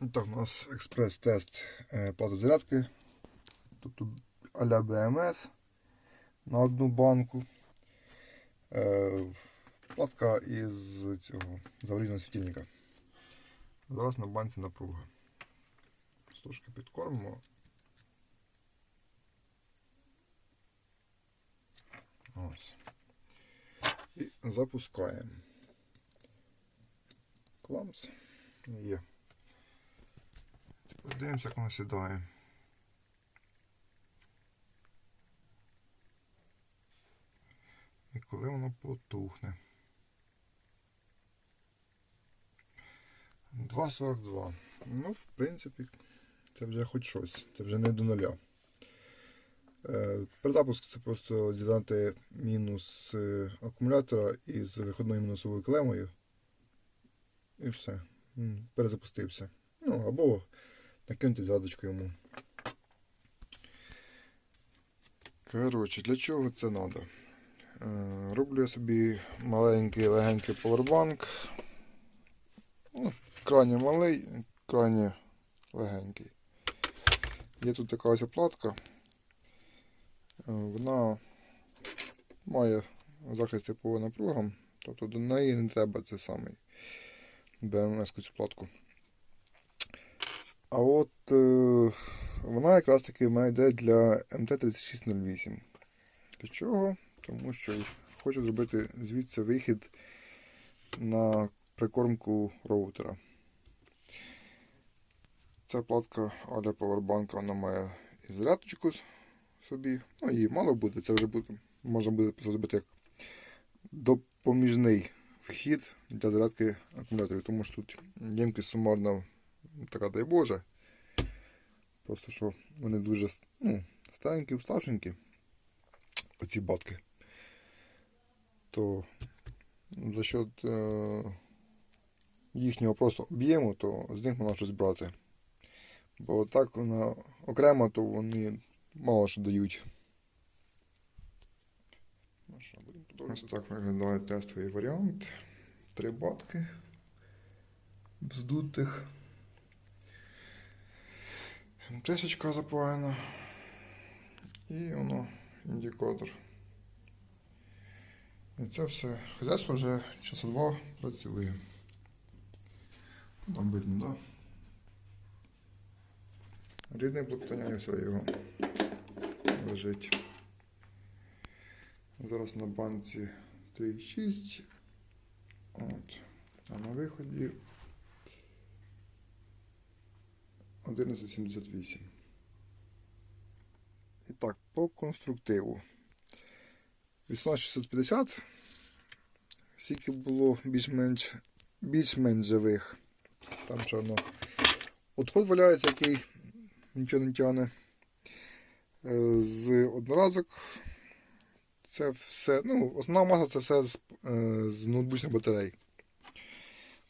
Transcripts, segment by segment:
Так, у нас експрес-тест е, платозарядки. Тобто а-ля БМС на одну банку. Е, Платка із цього заварійного світильника. Зараз на банці напруга. Трошки підкормимо. Ось. І запускаємо. Кламс. Є. Подивимося, як воно сідає. І коли воно потухне. 2,42. Ну, в принципі, це вже хоч щось. Це вже не до нуля. Е, Перезапуск це просто з'єднати мінус е, акумулятора із виходною мінусовою клемою. І все. Перезапустився. Ну, або накинути задочку йому. Коротше, для чого це треба? Роблю я собі маленький легенький повербанк. Ну, крайне малий, крайне легенький. Є тут така ось оплатка. Е, Вона має захист по напругам, тобто до неї не треба це самий БМС цю платку. А от е, вона якраз таки в мене йде для МТ-3608. Для чого? Тому що хочу зробити звідси вихід на прикормку роутера. Ця платка аля Powerbank, вона має і зарядочку собі. Ну, її мало буде, це вже буде, можна буде зробити як допоміжний вхід для зарядки акумуляторів, тому що тут ємкість сумарна така дай Боже. Просто що вони дуже ну, старенькі, уставшенькі, оці батки. То за счет е, їхнього просто об'єму, то з них можна щось брати. Бо так вона окремо, то вони мало що дають. Ну Ось так виглядає тестовий варіант. Три батки вздутих. МТшечка запаяна. І воно індикатор. І це все. Хазяйство вже часа два працює. Там видно, так? Да? Рідний блоктоня все його лежить. Зараз на банці 3,6. От. А на виході 11,78. І так, по конструктиву. 18650. Скільки було більш-менш більш-менш живих. Там ще одно. Отход валяється, який нічого не тягне. Е, З одноразок. Це все, ну, основна маса це все з, е, з ноутбучних батарей.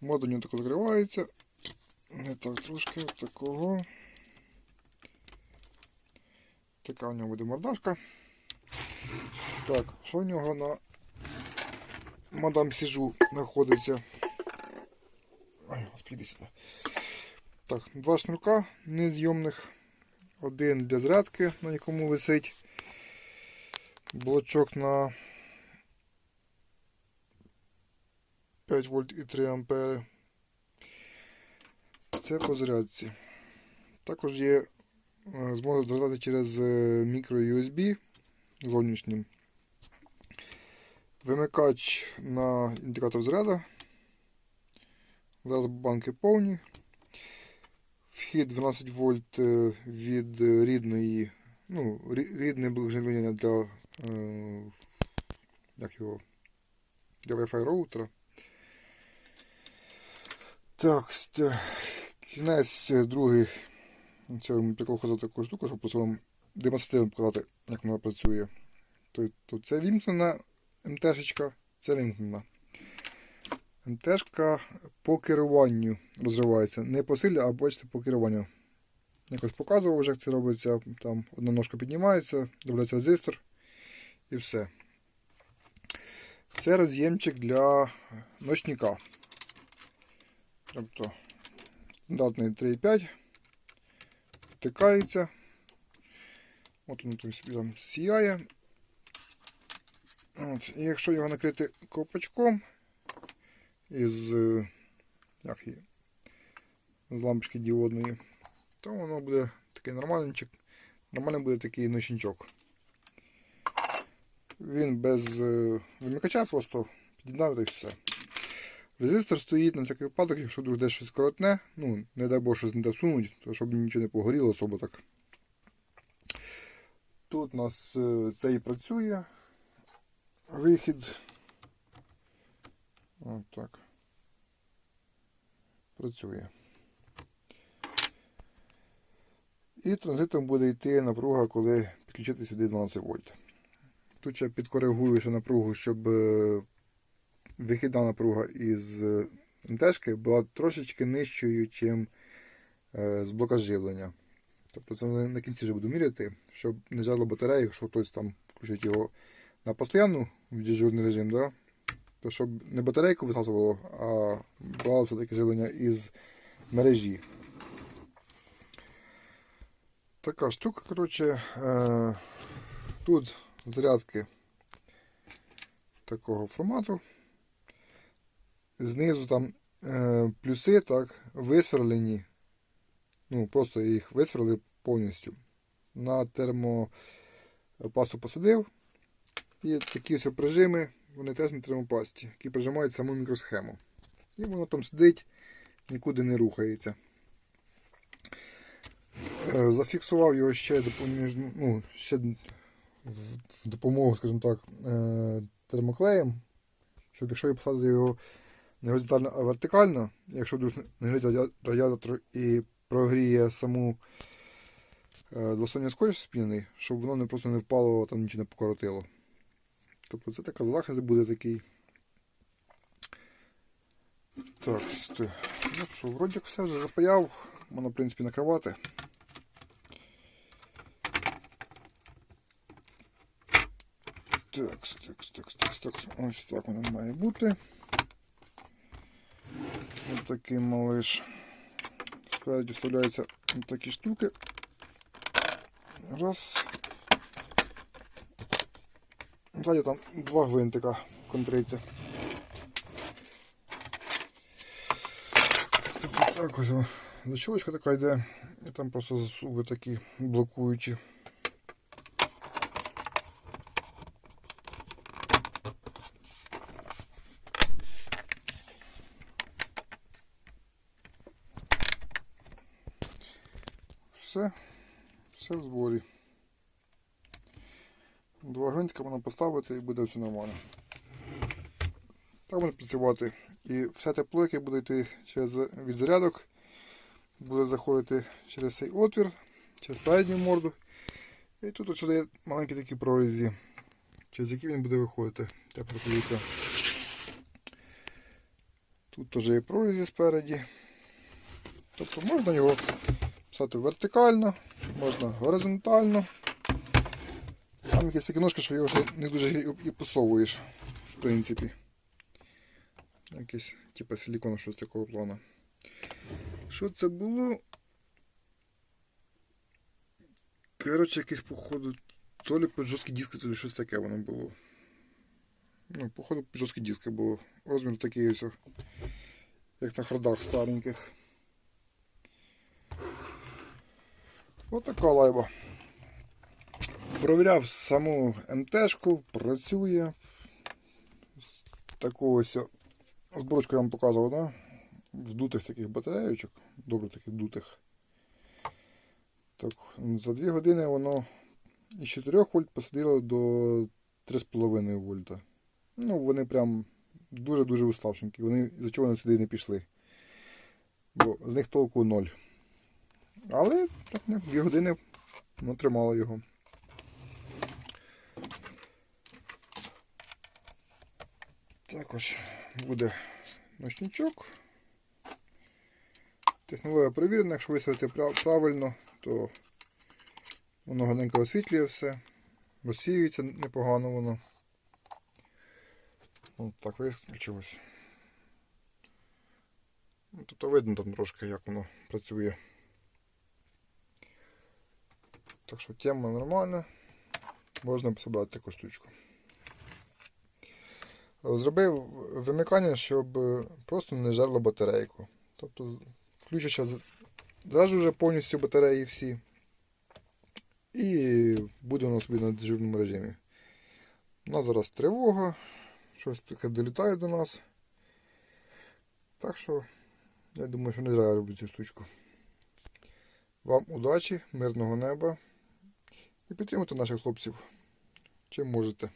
Мод у нього так закривається. Так трошки такого. Така у нього буде мордашка. Так, що у нього на мадам Сіжу знаходиться? Ой, господи, сюди. Так, два шнурка незйомних. Один для зарядки, на якому висить блочок на 5 вольт і 3 ампери. Це по зарядці. Також є е, змога звертати через мікро USB зовнішнім. Вимикач на індикатор заряду. Зараз банки повні. Вхід 12 вольт е, від рідної, ну, рі- рідне блок живлення для, е, як його, для Wi-Fi роутера. Так, кінець е, другий. Прикол ходити таку штуку, щоб просто вам демонстративно показати, як вона працює. То це вімкнена МТшечка, це вимкнена. МТшка по керуванню розривається. Не по силі, а бачите, по керуванню. Якось показував вже, як це робиться. Там одна ножка піднімається, додається резистор і все. Це роз'ємчик для ночника. Тобто стандартний 3,5. Втикається. От воно там сіяє. От. І якщо його накрити ковпачком із, е, як її, лампочки діодної, то воно буде такий нормальничок, нормальний буде такий ночничок. Він без е, вимикача просто під'єднав й все. Резистор стоїть на всякий випадок, якщо вдруг десь щось коротне, ну, не дай Бог щось не те всунуть, то щоб нічого не погоріло особо так. Тут у нас е, це і працює. Вихід. От так. Працює. І транзитом буде йти напруга, коли підключити сюди 12 вольт. Тут ще підкоригую ще напругу, щоб е, вихідна напруга із е, МТшки була трошечки нижчою, ніж з блока живлення. Тобто це на кінці вже буду міряти, щоб не жало батареї, якщо хтось там включить його на постійну в дежурний режим, да? то щоб не батарейку висасувало, а брало все-таки живлення із мережі. Така штука, коротше, е, тут зарядки такого формату. Знизу там е, плюси так висверлені. Ну, просто їх висверлили повністю. На термопасту посадив. І такі ось прижими, вони теж на термопасті, які прижимають саму мікросхему. І воно там сидить, нікуди не рухається. Е, Зафіксував його ще ну, ще в в допомогу, скажімо так, е, термоклеєм, щоб якщо я посадити його не горизонтально, а вертикально, якщо вдруг не гріється радіатор і прогріє саму е, двосторонній скотч спінений, щоб воно не просто не впало, там нічого не покоротило. Тобто це така захист буде такий. Так, стой. ну що, вроді все вже запаяв, можна в принципі накривати. Так, так, так, так, так. Ось так воно має бути. Ось такий малиш. Спереді вставляються такі штуки. Раз. Ззаді там два гвинтика в контриця. Так ось о, така йде. І там просто засуви такі блокуючі. Все, все в зборі. Два гвинтика можна поставити і буде все нормально. Так буде працювати. І все тепло, яке буде йти через від зарядок, буде заходити через цей отвір, через передню морду. І тут ось сюди є маленькі такі прорізі, через які він буде виходити тепле повітря. Тут теж є прорізі спереді. Тобто можна його писати вертикально, можна горизонтально. Там якась така ножка, що його вже не дуже і посовуєш, в принципі. Якесь, типу силікону щось такого плану. Що це було? Коротше, якесь, походу, то ли під жорсткі диски, то ли щось таке воно було. Ну, походу, під жорсткі диски було. Розмір такий ось, як на хардах стареньких. Ось така лайба. Провіряв саму МТшку, працює. Таку ось зборочку я вам показував, да? вдутих таких батареєчок, добре таких вдутих. Так, За 2 години воно із 4 вольт посадило до 3,5 вольта. Ну, вони прям дуже-дуже уставшенькі. Вони за чого вони сюди не пішли. Бо з них толку ноль. Але так, не, 2 години воно тримало його. Також буде ночничок. Технологія перевірена, якщо виставити правильно, то воно гарненько освітлює все, розсіюється непогано воно. От так виключилось. Ну, Тобто видно там трошки, як воно працює. Так що тема нормальна. Можна собрати таку штучку. Зробив вимикання, щоб просто не жерло батарейку. Тобто включиться з- зразу вже повністю батареї всі. І буде воно собі на дежурному режимі. У нас зараз тривога, щось таке долітає до нас. Так що, я думаю, що не зря я роблю цю штучку. Вам удачі, мирного неба і підтримуйте наших хлопців. Чим можете.